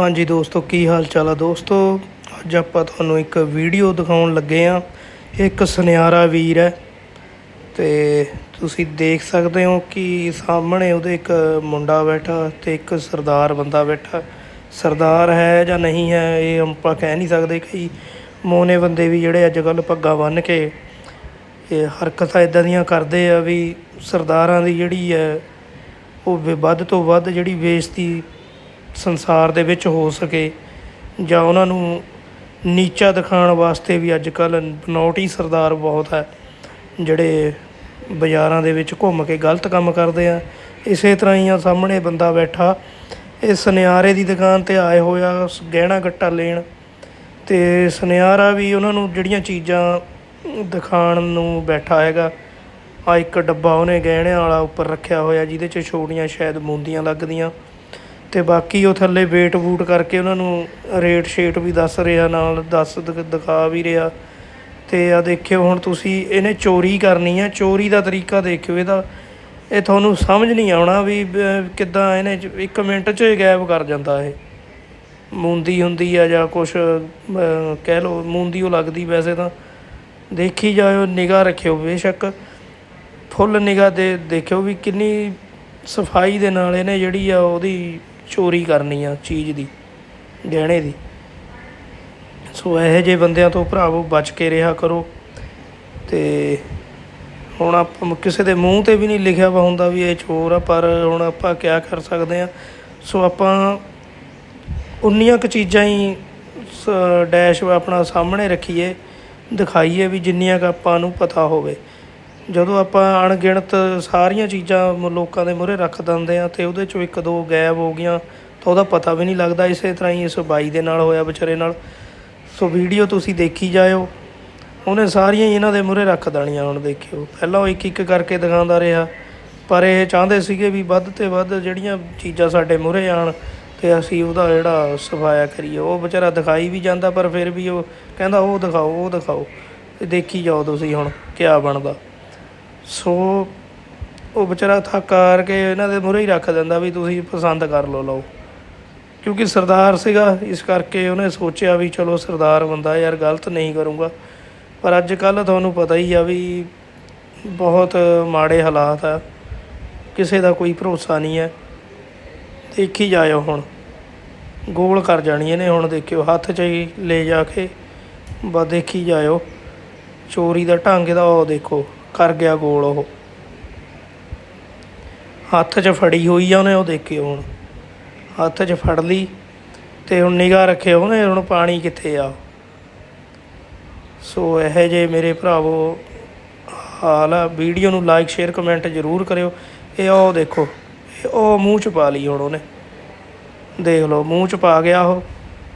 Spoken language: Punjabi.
ਹਾਂਜੀ ਦੋਸਤੋ, ਕੀ ਹਾਲ ਚਾਲ ਆ? ਦੋਸਤੋ, ਅੱਜ ਆਪਾਂ ਤੁਹਾਨੂੰ ਇੱਕ ਵੀਡੀਓ ਦਿਖਾਉਣ ਲੱਗੇ ਆ ਇੱਕ ਸੁਨਿਆਰਾ ਵੀਰ ਹੈ। ਤੇ ਤੁਸੀਂ ਦੇਖ ਸਕਦੇ ਹੋ ਕਿ ਸਾਹਮਣੇ ਉਹਦੇ ਇੱਕ ਮੁੰਡਾ ਬੈਠਾ ਤੇ ਇੱਕ ਸਰਦਾਰ ਬੰਦਾ ਬੈਠਾ। ਸਰਦਾਰ ਹੈ ਜਾਂ ਨਹੀਂ ਹੈ, ਇਹ ਆਪਾਂ ਕਹਿ ਨਹੀਂ ਸਕਦੇ ਕਈ ਮੋਨੇ ਬੰਦੇ ਵੀ ਜਿਹੜੇ ਅੱਜ ਕੱਲ੍ਹ ਪੱਗਾਂ ਬੰਨ੍ਹ ਕੇ ਇਹ ਹਰਕਤਾਂ ਇਦਾਂ ਦੀਆਂ ਕਰਦੇ ਆ ਵੀ ਸਰਦਾਰਾਂ ਦੀ ਜਿਹੜੀ ਹੈ, ਉਹ ਵੱਧ ਤੋਂ ਵੱਧ ਜਿਹੜੀ ਬੇਇੱਜ਼ਤੀ ਸੰਸਾਰ ਦੇ ਵਿੱਚ ਹੋ ਸਕੇ ਜਾਂ ਉਹਨਾਂ ਨੂੰ ਨੀਚਾ ਦਿਖਾਉਣ ਵਾਸਤੇ ਵੀ ਅੱਜ ਕੱਲ੍ਹ ਬਨੌਟੀ ਸਰਦਾਰ ਬਹੁਤ ਹੈ, ਜਿਹੜੇ ਬਾਜ਼ਾਰਾਂ ਦੇ ਵਿੱਚ ਘੁੰਮ ਕੇ ਗਲਤ ਕੰਮ ਕਰਦੇ ਆ। ਇਸੇ ਤਰ੍ਹਾਂ ਹੀ ਆ, ਸਾਹਮਣੇ ਬੰਦਾ ਬੈਠਾ, ਇਹ ਸੁਨਿਆਰੇ ਦੀ ਦੁਕਾਨ ਤੇ ਆਏ ਹੋਇਆ ਗਹਿਣਾ ਗੱਟਾ ਲੈਣ ਤੇ ਸੁਨਿਆਰਾ ਵੀ ਉਹਨਾਂ ਨੂੰ ਜਿਹੜੀਆਂ ਚੀਜ਼ਾਂ ਦਿਖਾਉਣ ਨੂੰ ਬੈਠਾ ਹੈਗਾ, ਆ ਇੱਕ ਡੱਬਾ ਉਹਨੇ ਗਹਿਣਿਆਂ ਵਾਲਾ ਉੱਪਰ ਰੱਖਿਆ ਹੋਇਆ, ਜਿਹਦੇ 'ਚ ਛੋਟੀਆਂ ਸ਼ਾਇਦ ਮੁੰਦੀਆਂ ਲੱਗਦੀਆਂ। ਤੇ ਬਾਕੀ ਉਹ ਥੱਲੇ ਵੇਟ ਵੂਟ ਕਰਕੇ ਉਹਨਾਂ ਨੂੰ ਰੇਟ ਸ਼ੇਟ ਵੀ ਦੱਸ ਰਿਹਾ, ਨਾਲ ਦੱਸ ਦਿਖਾ ਵੀ ਰਿਹਾ। ਤੇ ਆ ਦੇਖਿਓ ਹੁਣ ਤੁਸੀਂ, ਇਹਨੇ ਚੋਰੀ ਕਰਨੀ ਆ। ਚੋਰੀ ਦਾ ਤਰੀਕਾ ਦੇਖਿਓ ਇਹਦਾ। ਇਹ ਤੁਹਾਨੂੰ ਸਮਝ ਨਹੀਂ ਆਉਣਾ ਵੀ ਕਿੱਦਾਂ ਇਹਨੇ ਚ- ਇੱਕ ਮਿੰਟ 'ਚ ਹੀ ਗਾਇਬ ਕਰ ਜਾਂਦਾ ਇਹ। ਮੂੰਦੀ ਹੁੰਦੀ ਆ ਜਾਂ ਕੁਛ ਕਹਿ ਲਓ, ਮੂੰਦੀ ਉਹ ਲੱਗਦੀ ਵੈਸੇ ਤਾਂ। ਦੇਖੀ ਜਾਇਓ, ਨਿਗਾਹ ਰੱਖਿਓ ਬੇਸ਼ੱਕ। ਫੁੱਲ ਨਿਗਾਹ ਦੇ, ਦੇਖਿਓ ਵੀ ਕਿੰਨੀ ਸਫ਼ਾਈ ਦੇ ਨਾਲ ਇਹਨੇ ਜਿਹੜੀ ਆ ਉਹਦੀ ਚੋਰੀ ਕਰਨੀ ਆ ਚੀਜ਼ ਦੀ, ਗਹਿਣੇ ਦੀ। ਸੋ ਇਹੋ ਜਿਹੇ ਬੰਦਿਆਂ ਤੋਂ ਭਰਾਵੋ ਬਚ ਕੇ ਰਿਹਾ ਕਰੋ। ਤੇ ਹੁਣ ਆਪਾਂ ਕਿਸੇ ਦੇ ਮੂੰਹ ਤੇ ਵੀ ਨਹੀਂ ਲਿਖਿਆ ਵਾ ਹੁੰਦਾ ਵੀ ਇਹ ਚੋਰ ਆ, ਪਰ ਹੁਣ ਆਪਾਂ ਕਿਆ ਕਰ ਸਕਦੇ ਆ। ਸੋ ਆਪਾਂ ਉਨੀਆਂ ਕੁ ਚੀਜ਼ਾਂ ਹੀ ਸ- ਡੈਸ਼ ਆਪਣਾ ਸਾਹਮਣੇ ਰੱਖੀਏ, ਦਿਖਾਈਏ ਵੀ ਜਿੰਨੀਆਂ ਕੁ ਆਪਾਂ ਨੂੰ ਪਤਾ ਹੋਵੇ। ਜਦੋਂ ਆਪਾਂ ਅਣਗਿਣਤ ਸਾਰੀਆਂ ਚੀਜ਼ਾਂ ਲੋਕਾਂ ਦੇ ਮੂਹਰੇ ਰੱਖ ਦਿੰਦੇ ਆ ਤੇ ਉਹਦੇ ਚੋਂ ਇੱਕ ਦੋ ਗਾਇਬ ਹੋ ਗਈਆਂ, ਤਾਂ ਉਹਦਾ ਪਤਾ ਵੀ ਨਹੀਂ ਲੱਗਦਾ। ਇਸੇ ਤਰ੍ਹਾਂ ਹੀ ਇਸ ਬਾਈ ਦੇ ਨਾਲ ਹੋਇਆ ਵਿਚਾਰੇ ਨਾਲ। ਸੋ ਵੀਡੀਓ ਤੁਸੀਂ ਦੇਖੀ ਜਾਇਓ। ਉਹਨੇ ਸਾਰੀਆਂ ਹੀ ਇਹਨਾਂ ਦੇ ਮੂਹਰੇ ਰੱਖ ਦੇਣੀਆਂ ਹੁਣ ਦੇਖਿਓ। ਪਹਿਲਾਂ ਉਹ ਇੱਕ ਇੱਕ ਕਰਕੇ ਦਿਖਾਉਂਦਾ ਰਿਹਾ। ਪਰ ਇਹ ਚਾਹੁੰਦੇ ਸੀਗੇ ਵੀ ਵੱਧ ਤੇ ਵੱਧ ਜਿਹੜੀਆਂ ਚੀਜ਼ਾਂ ਸਾਡੇ ਮੂਹਰੇ ਆਣ ਤੇ ਅਸੀਂ ਉਹਦਾ ਜਿਹੜਾ ਸਫਾਇਆ ਕਰੀਏ। ਉਹ ਵਿਚਾਰਾ ਦਿਖਾਈ ਵੀ ਜਾਂਦਾ, ਪਰ ਫਿਰ ਵੀ ਉਹ ਕਹਿੰਦਾ, ਉਹ ਦਿਖਾਓ ਉਹ ਦਿਖਾਓ। ਤੇ ਦੇਖੀ ਜਾਓ ਤੁਸੀਂ ਹੁਣ ਕਿਆ ਬਣਦਾ। ਸੋ ਉਹ ਵਿਚਾਰਾ ਥੱਕ ਹਾਰ ਕੇ ਇਹਨਾਂ ਦੇ ਮੂਹਰੇ ਹੀ ਰੱਖ ਦਿੰਦਾ ਵੀ ਤੁਸੀਂ ਪਸੰਦ ਕਰ ਲਓ ਲਓ। ਕਿਉਂਕਿ ਸਰਦਾਰ ਸੀਗਾ, ਇਸ ਕਰਕੇ ਉਹਨੇ ਸੋਚਿਆ ਵੀ ਚਲੋ ਸਰਦਾਰ ਬੰਦਾ ਯਾਰ ਗਲਤ ਨਹੀਂ ਕਰੂੰਗਾ। ਪਰ ਅੱਜ ਕੱਲ ਤੁਹਾਨੂੰ ਪਤਾ ਹੀ ਆ ਵੀ ਬਹੁਤ ਮਾੜੇ ਹਾਲਾਤ ਆ। ਕਿਸੇ ਦਾ ਕੋਈ ਭਰੋਸਾ ਨਹੀਂ ਹੈ। ਦੇਖੀ ਜਾਇਓ ਹੁਣ। ਗੋਲ ਕਰ ਜਾਣੀ ਇਹਨੇ ਹੁਣ, ਦੇਖਿਓ। ਹੱਥ 'ਚ ਹੀ ਲੈ ਜਾ ਕੇ, ਬਸ ਦੇਖੀ ਜਾਇਓ। ਚੋਰੀ ਦਾ ਢੰਗ ਦਾ ਉਹ ਦੇਖੋ। ਕਰ ਗਿਆ ਗੋਲ ਉਹ। ਹੱਥ 'ਚ ਫੜੀ ਹੋਈ ਆ ਉਹਨੇ, ਉਹ ਦੇਖਿਓ ਹੁਣ। ਹੱਥ 'ਚ ਫੜ ਲਈ ਤੇ ਹੁਣ ਨਿਗਾਹ ਰੱਖਿਓ ਉਹਨੇ, ਹੁਣ ਪਾਣੀ ਕਿੱਥੇ ਆ। ਸੋ ਇਹ ਜੇ ਮੇਰੇ ਭਰਾਵੋ ਹਾਲ ਆ। ਵੀਡੀਓ ਨੂੰ ਲਾਈਕ ਸ਼ੇਅਰ ਕਮੈਂਟ ਜ਼ਰੂਰ ਕਰਿਓ। ਇਹ ਉਹ ਦੇਖੋ, ਇਹ ਉਹ ਮੂੰਹ ਚ ਪਾ ਲਈ ਹੁਣ ਉਹਨੇ। ਦੇਖ ਲਓ, ਮੂੰਹ ਚ ਪਾ ਗਿਆ ਉਹ।